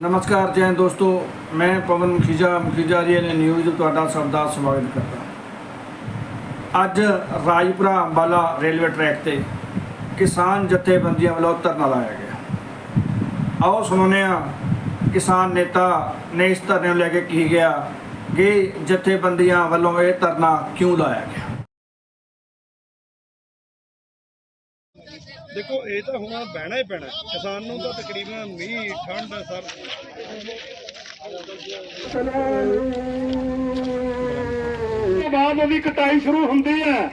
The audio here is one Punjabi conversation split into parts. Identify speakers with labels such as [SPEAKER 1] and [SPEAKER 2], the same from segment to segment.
[SPEAKER 1] ਨਮਸਕਾਰ, ਜੈ ਦੋਸਤੋ। ਮੈਂ ਪਵਨ ਮੁਖੀਜਾ ਮੁਖੀਜਾ ਜੀ ਨਿਊਜ਼ ਤੁਹਾਡਾ ਸਭ ਦਾ ਸਵਾਗਤ ਕਰਦਾ ਅੱਜ ਰਾਜਪੁਰਾ ਅੰਬਾਲਾ ਰੇਲਵੇ ਟਰੈਕ ਤੇ ਕਿਸਾਨ ਜਥੇਬੰਦੀਆਂ ਵੱਲੋਂ ਧਰਨਾ ਲਾਇਆ ਗਿਆ। ਆਓ ਸੁਣਾਉਂਦੇ ਹਾਂ, ਕਿਸਾਨ ਨੇਤਾ ਨੇ ਇਸ ਧਰਨੇ ਨੂੰ ਲੈ ਕੇ ਕੀ ਗਿਆ ਕਿ ਜਥੇਬੰਦੀਆਂ ਵੱਲੋਂ ਇਹ ਧਰਨਾ ਕਿਉਂ ਲਾਇਆ ਗਿਆ?
[SPEAKER 2] ਦੇਖੋ ਇਹ ਤਾਂ ਹੁਣ ਬਹਿਣਾ ਹੀ ਪੈਣਾ। ਹੈ। ਕਿਸਾਨ ਨੂੰ ਤਾਂ ਤਕਰੀਬਨ ਮੀਂਹ ਠੰਡ ਸਰ।
[SPEAKER 3] ਬਾਅਦ ਉਹਦੀ ਕਟਾਈ ਸ਼ੁਰੂ ਹੁੰਦੀ ਹੈ।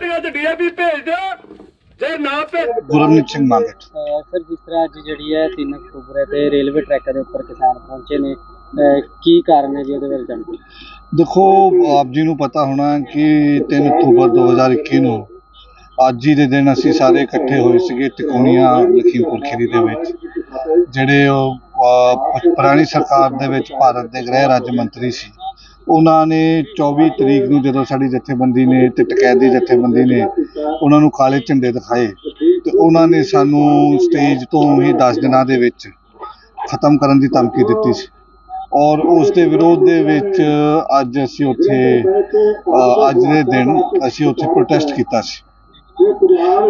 [SPEAKER 3] ਤੇ ਅੱਜ ਡੀਏਪੀ ਭੇਜ ਦਿਓ ਜੇ ਨਾ ਭੇਜ
[SPEAKER 4] ਗੁਰਮੀਤ ਸਿੰਘ ਮਾਂਗਟ।
[SPEAKER 5] ਸਰ ਜਿਸ ਤਰ੍ਹਾਂ ਅੱਜ ਜਿਹੜੀ ਹੈ 3 ਅਕਤੂਬਰ ਹੈ ਤੇ ਰੇਲਵੇ ਟਰੈਕਾਂ ਦੇ ਉੱਪਰ ਕਿਸਾਨ ਪਹੁੰਚੇ ਨੇ ਕੀ ਕਾਰਨ ਹੈ ਜੀ ਉਹਦੇ ਬਾਰੇ ਜਾਣਕਾਰੀ
[SPEAKER 4] ਦੇਖੋ ਆਪ ਜੀ ਨੂੰ ਪਤਾ ਹੋਣਾ ਕਿ 3 ਅਕਤੂਬਰ 2021 ਨੂੰ ਅੱਜ ਹੀ ਦੇ ਦਿਨ ਅਸੀਂ ਸਾਰੇ ਇਕੱਠੇ ਹੋਏ ਸੀਗੇ ਤਿਕੋਣੀਆਂ, ਲਖੀਮਪੁਰ ਖੀਰੀ ਦੇ ਵਿੱਚ, ਜਿਹੜੇ ਉਹ ਪੁਰਾਣੀ ਸਰਕਾਰ ਦੇ ਵਿੱਚ ਭਾਰਤ ਦੇ ਗ੍ਰਹਿ ਰਾਜ ਮੰਤਰੀ ਸੀ। ਉਹਨਾਂ ਨੇ 24 ਤਰੀਕ ਨੂੰ ਜਦੋਂ ਸਾਡੀ ਜਥੇਬੰਦੀ ਨੇ ਤੇ ਟਕੈਦੀ ਜਥੇਬੰਦੀ ਨੇ ਉਹਨਾਂ ਨੂੰ ਕਾਲੇ ਝੰਡੇ ਦਿਖਾਏ ਤੇ ਉਹਨਾਂ ਨੇ ਸਾਨੂੰ ਸਟੇਜ ਤੋਂ ਹੀ 10 ਦਿਨਾਂ ਦੇ ਵਿੱਚ ਖਤਮ ਕਰਨ ਦੀ ਧਮਕੀ ਦਿੱਤੀ ਸੀ। ਔਰ ਉਸ ਦੇ ਵਿਰੋਧ ਦੇ ਵਿੱਚ ਅੱਜ ਅਸੀਂ ਉੱਥੇ ਅੱਜ ਦੇ ਦਿਨ ਅਸੀਂ ਉੱਥੇ ਪ੍ਰੋਟੈਸਟ ਕੀਤਾ ਸੀ।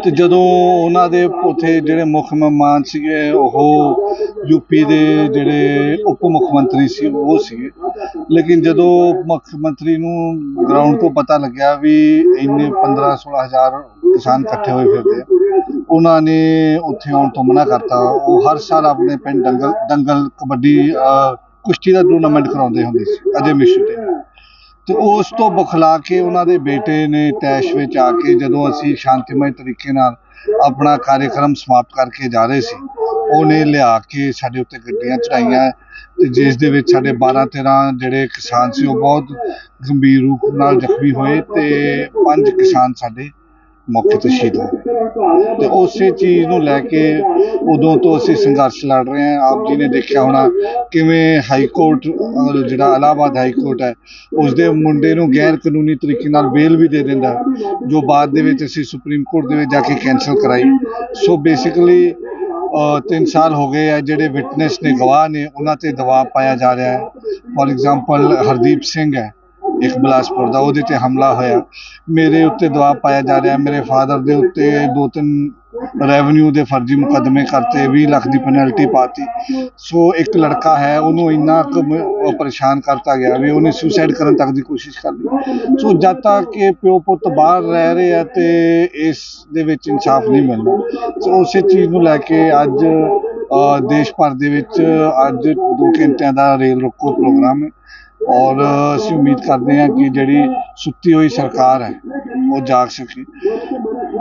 [SPEAKER 4] ਤੇ ਜਦੋਂ ਉਹਨਾਂ ਦੇ ਉੱਥੇ ਜਿਹੜੇ ਮੁੱਖ ਮਹਿਮਾਨ ਸੀਗੇ, ਉਹ ਯੂਪੀ ਦੇ ਜਿਹੜੇ ਉਪ ਮੁੱਖ ਮੰਤਰੀ ਸੀ, ਉਹ ਸੀਗੇ। ਲੇਕਿਨ ਜਦੋਂ ਮੁੱਖ ਮੰਤਰੀ ਨੂੰ ਗਰਾਊਂਡ ਤੋਂ ਪਤਾ ਲੱਗਿਆ ਵੀ ਇੰਨੇ 15 16000 ਕਿਸਾਨ ਇਕੱਠੇ ਹੋਏ ਫਿਰਦੇ ਉਹਨਾਂ ਨੇ ਉੱਥੇ ਆਉਣ ਤੋਂ ਮਨਾ ਕਰਤਾ। ਉਹ ਹਰ ਸਾਲ ਆਪਣੇ ਪਿੰਡ ਦੰਗਲ ਦੰਗਲ ਕਬੱਡੀ ਕੁਸ਼ਤੀ ਦਾ ਟੂਰਨਾਮੈਂਟ ਕਰਾਉਂਦੇ ਹੁੰਦੇ ਸੀ, ਅਜੇ ਮਿਸ਼ੂ ਤੇ। ਤੇ ਉਸ ਤੋਂ ਬੁਖਲਾ ਕੇ ਉਹਨਾਂ ਦੇ ਬੇਟੇ ਨੇ ਤੈਸ਼ ਵਿੱਚ ਆ ਕੇ ਜਦੋਂ ਅਸੀਂ ਸ਼ਾਂਤੀਮਈ ਤਰੀਕੇ ਨਾਲ ਆਪਣਾ ਕਾਰਜਕ੍ਰਮ ਸਮਾਪਤ ਕਰਕੇ ਜਾ ਰਹੇ ਸੀ, ਉਹਨੇ ਲਿਆ ਕੇ ਸਾਡੇ ਉੱਤੇ ਗੱਡੀਆਂ ਚੜਾਈਆਂ ਤੇ ਜਿਸ ਦੇ ਵਿੱਚ ਸਾਡੇ 12 13 ਜਿਹੜੇ ਕਿਸਾਨ ਸੀ ਉਹ ਬਹੁਤ ਗੰਭੀਰ ਰੂਪ ਨਾਲ ਜ਼ਖਮੀ ਹੋਏ ਤੇ ਪੰਜ ਕਿਸਾਨ ਸਾਡੇ ਮੌਕੇ ਤੇ ਸ਼ਹੀਦ ਹੋ ਤੇ ਉਸੇ ਚੀਜ਼ ਨੂੰ ਲੈ ਕੇ ਉਦੋਂ ਤੋਂ ਅਸੀਂ ਸੰਘਰਸ਼ ਲੜ ਰਹੇ ਹਾਂ। ਆਪ ਜੀ ਨੇ ਦੇਖਿਆ ਹੋਣਾ ਕਿਵੇਂ ਹਾਈ ਕੋਰਟ ਜਿਹੜਾ ਇਲਾਹਾਬਾਦ ਹਾਈ ਕੋਰਟ ਹੈ ਉਸ ਦੇ ਮੁੰਡੇ ਨੂੰ ਗੈਰ ਕਾਨੂੰਨੀ ਤਰੀਕੇ ਨਾਲ ਬੇਲ ਵੀ ਦੇ ਦਿੰਦਾ ਜੋ ਬਾਅਦ ਦੇ ਵਿੱਚ ਅਸੀਂ ਸੁਪਰੀਮ ਕੋਰਟ ਦੇ ਵਿੱਚ ਜਾ ਕੇ ਕੈਂਸਲ ਕਰਾਈ। ਸੋ ਬੇਸਿਕਲੀ 3 ਸਾਲ ਹੋ ਗਏ ਆ ਜਿਹੜੇ ਵਿਟਨੈਸ ਨੇ, ਗਵਾਹ ਨੇ, ਉਹਨਾਂ ਤੇ ਦਬਾਅ ਪਾਇਆ ਜਾ ਰਿਹਾ ਹੈ। ਫੋਰ ਐਗਜ਼ਾਮਪਲ ਹਰਦੀਪ ਸਿੰਘ ਹੈ ਇੱਕ ਬਿਲਾਸਪੁਰ ਦਾ, ਉਹਦੇ ਤੇ ਹਮਲਾ ਹੋਇਆ। ਮੇਰੇ ਉੱਤੇ ਦਬਾਅ ਪਾਇਆ ਜਾ ਰਿਹਾ। ਮੇਰੇ ਫਾਦਰ ਦੇ ਉੱਤੇ ਦੋ ਤਿੰਨ ਰੈਵਨਿਊ ਦੇ ਫਰਜ਼ੀ ਮੁਕੱਦਮੇ ਕਰਤੇ 20 ਲੱਖ ਦੀ ਪੈਨਲਟੀ ਪਾਤੀ। ਸੋ ਇੱਕ ਲੜਕਾ ਹੈ, ਉਹਨੂੰ ਇੰਨਾ ਕੁ ਪਰੇਸ਼ਾਨ ਕਰਤਾ ਗਿਆ ਵੀ ਉਹਨੇ ਸੁਸਾਈਡ ਕਰਨ ਤੱਕ ਦੀ ਕੋਸ਼ਿਸ਼ ਕਰ ਲਈ। ਸੋ ਜਦ ਤੱਕ ਕਿ ਪਿਓ ਪੁੱਤ ਬਾਹਰ ਰਹਿ ਰਹੇ ਆ ਤੇ ਇਸ ਦੇ ਵਿੱਚ ਇਨਸਾਫ ਨਹੀਂ ਮਿਲਣਾ ਸੋ ਉਸੇ ਚੀਜ਼ ਨੂੰ ਲੈ ਕੇ ਅੱਜ ਦੇਸ਼ ਭਰ ਦੇ ਵਿੱਚ ਅੱਜ 2 ਘੰਟਿਆਂ ਦਾ ਰੇਲ ਰੋਕੋ ਪ੍ਰੋਗਰਾਮ ਹੈ। ਔਰ ਅਸੀਂ ਉਮੀਦ ਕਰਦੇ ਹਾਂ ਕਿ ਜਿਹੜੀ ਸੁੱਤੀ ਹੋਈ ਸਰਕਾਰ ਹੈ ਉਹ ਜਾਗ ਸਕੇ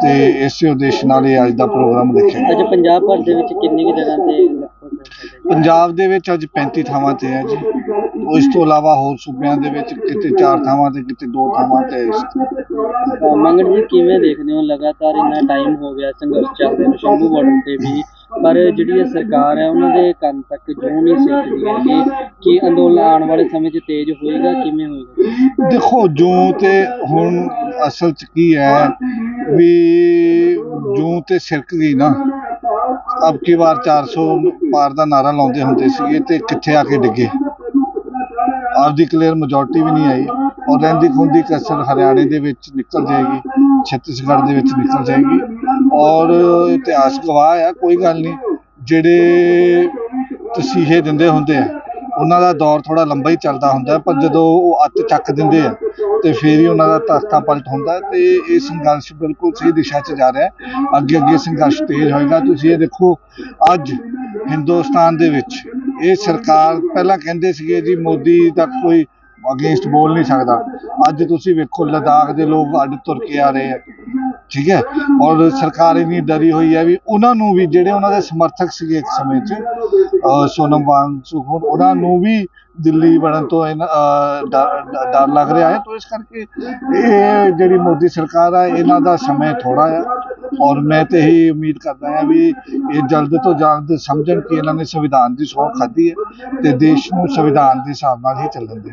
[SPEAKER 4] ਤੇ ਇਸੇ ਉਦੇਸ਼ ਨਾਲ ਇਹ ਅੱਜ ਦਾ ਪ੍ਰੋਗਰਾਮ ਦੇਖਿਆ।
[SPEAKER 5] ਅੱਜ ਪੰਜਾਬ ਭਰ ਦੇ ਵਿੱਚ ਕਿੰਨੀ ਕੁ ਜਗ੍ਹਾ ਤੇ
[SPEAKER 4] ਪੰਜਾਬ ਦੇ ਵਿੱਚ ਅੱਜ 35 ਥਾਵਾਂ ਤੇ ਹੈ ਜੀ। ਉਸ ਤੋਂ ਇਲਾਵਾ ਹੋਰ ਸੂਬਿਆਂ ਦੇ ਵਿੱਚ ਕਿਤੇ ਚਾਰ ਥਾਵਾਂ ਤੇ ਕਿਤੇ ਦੋ ਥਾਵਾਂ ਤੇ ਇਸ
[SPEAKER 5] ਮੰਗਣ ਜੀ ਕਿਵੇਂ ਦੇਖਦੇ ਹੋ? ਲਗਾਤਾਰ ਇੰਨਾ ਟਾਈਮ ਹੋ ਗਿਆ ਸੰਘਰਸ਼ ਚੱਲਦੇ ਨੂੰ ਸ਼ੰਭੂ ਬਾਰਡਰ ਤੇ ਵੀ ਪਰ ਜਿਹੜੀ ਇਹ ਸਰਕਾਰ ਹੈ, ਉਹਨਾਂ ਦੇ ਕੰਮ ਤੱਕ ਜੋ ਨਹੀਂ ਸਿੱਖਦੀ ਹੈਗੀ ਕਿ ਅੰਦੋਲਨ ਆਉਣ ਵਾਲੇ ਸਮੇਂ 'ਚ ਤੇਜ਼ ਹੋਏਗਾ, ਕਿਵੇਂ ਹੋਏਗਾ?
[SPEAKER 4] ਦੇਖੋ, ਜੂ ਤੇ ਹੁਣ ਅਸਲ ਚ ਕੀ ਹੈ ਵੀ ਜੂ ਤੇ ਸਿਰਕ ਗਈ ਨਾ। ਅਬ ਕੀ ਵਾਰ 400 ਪਾਰ ਦਾ ਨਾਰਾ ਲਾਉਂਦੇ ਹੁੰਦੇ ਸੀਗੇ ਤੇ ਕਿੱਥੇ ਆ ਕੇ ਡਿੱਗੇ? ਆਪਦੀ ਕਲੀਅਰ ਮੈਜੋਰਟੀ ਵੀ ਨਹੀਂ ਆਈ ਔਰ ਰਹਿੰਦੀ ਖੁੰਦੀ ਕਸਰ ਹਰਿਆਣੇ ਦੇ ਵਿੱਚ ਨਿਕਲ ਜਾਏਗੀ, ਛੱਤੀਸਗੜ੍ਹ ਦੇ ਵਿੱਚ ਨਿਕਲ ਜਾਏਗੀ। ਔਰ ਇਤਿਹਾਸ ਗਵਾਹ ਆ, ਕੋਈ ਗੱਲ ਨਹੀਂ। ਜਿਹੜੇ ਤਸੀਹੇ ਦਿੰਦੇ ਹੁੰਦੇ ਆ, ਉਹਨਾਂ ਦਾ ਦੌਰ ਥੋੜਾ ਲੰਬਾ ਹੀ ਚੱਲਦਾ ਹੁੰਦਾ, ਪਰ ਜਦੋਂ ਉਹ ਅੱਤ ਚੱਕ ਦਿੰਦੇ ਆ, ਤੇ ਫੇਰ ਹੀ ਉਹਨਾਂ ਦਾ ਤਖਤਾ ਪਲਟ ਹੁੰਦਾ, ਤੇ ਇਹ ਸੰਘਰਸ਼ ਬਿਲਕੁਲ ਸਹੀ ਦਿਸ਼ਾ 'ਚ ਜਾ ਰਿਹਾ ਹੈ। ਅੱਗੇ ਅੱਗੇ ਸੰਘਰਸ਼ ਤੇਜ਼ ਹੋਏਗਾ। ਤੁਸੀਂ ਇਹ ਦੇਖੋ, ਅੱਜ ਹਿੰਦੁਸਤਾਨ ਦੇ ਵਿੱਚ ਇਹ ਸਰਕਾਰ ਪਹਿਲਾਂ ਕਹਿੰਦੇ ਸੀਗੇ ਜੀ, ਮੋਦੀ ਤੱਕ ਕੋਈ ਅਗੇਂਸਟ ਬੋਲ ਨਹੀਂ ਸਕਦਾ। ਅੱਜ ਤੁਸੀਂ ਵੇਖੋ, ਲਦਾਖ ਦੇ ਲੋਕ ਅੱਡ ਤੁਰ ਕੇ ਆ ਰਹੇ ਆ। ਠੀਕ ਹੈ? ਔਰ ਸਰਕਾਰ ਇੰਨੀ ਡਰੀ ਹੋਈ ਹੈ ਵੀ ਉਹਨਾਂ ਨੂੰ ਵੀ ਜਿਹੜੇ ਉਹਨਾਂ ਦੇ ਸਮਰਥਕ ਸੀਗੇ ਇੱਕ ਸਮੇਂ 'ਚ ਸੋਨਮ ਵਾਂਗ ਸੁਖਨ ਉਹਨਾਂ ਨੂੰ ਵੀ ਦਿੱਲੀ ਬਣਨ ਤੋਂ ਇਹਨਾਂ, ਡਰ ਡਰ- ਲੱਗ ਰਿਹਾ ਹੈ। ਤਾਂ ਇਸ ਕਰਕੇ ਇਹ ਜਿਹੜੀ ਮੋਦੀ ਸਰਕਾਰ ਆ ਇਹਨਾਂ ਦਾ ਸਮਾਂ ਥੋੜਾ ਆ ਔਰ ਮੈਂ ਤੇ ਇਹੀ ਉਮੀਦ ਕਰਦਾ ਹਾਂ ਵੀ ਇਹ ਜਲਦ ਤੋਂ ਜਲਦ ਸਮਝਣ ਕਿ ਇਹਨਾਂ ਨੇ ਸੰਵਿਧਾਨ ਦੀ ਸਹੁੰ ਖਾਧੀ ਹੈ ਤੇ ਦੇਸ਼ ਨੂੰ ਸੰਵਿਧਾਨ ਦੇ ਹਿਸਾਬ ਨਾਲ ਹੀ ਚੱਲਣ ਦੇ।